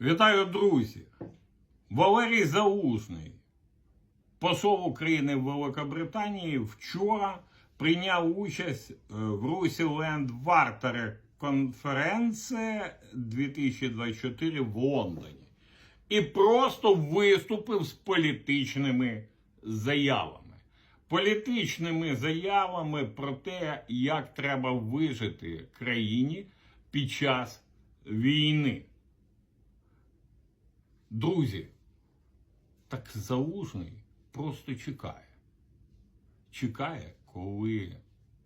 Вітаю, друзі! Валерій Залужний, посол України в Великобританії, вчора прийняв участь е, в Русі Ленд Вартере конференції 2024 в Лондоні і просто виступив з політичними заявами. Політичними заявами про те, як треба вижити країні під час війни. Друзі, так залужний просто чекає. Чекає, коли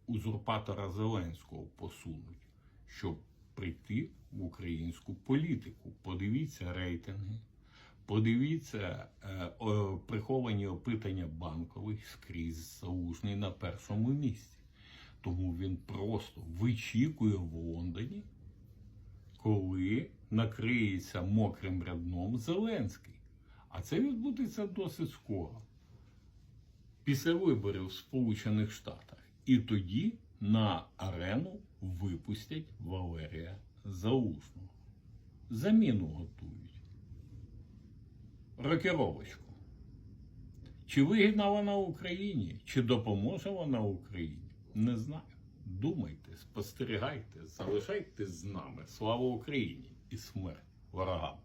узурпатора Зеленського посунуть, щоб прийти в українську політику. Подивіться рейтинги, подивіться е, о, приховані опитання банкових скрізь залужний на першому місці. Тому він просто вичікує в Лондоні коли накриється мокрим рядном Зеленський. А це відбудеться досить скоро. Після виборів в Сполучених Штатах. І тоді на арену випустять Валерія Залужного. Заміну готують. Рокіровочку. Чи вигідна вона Україні, чи допоможе вона Україні? Не знаю. Думайте, спостерігайте, залишайтесь з нами. Слава Україні і смерть ворогам!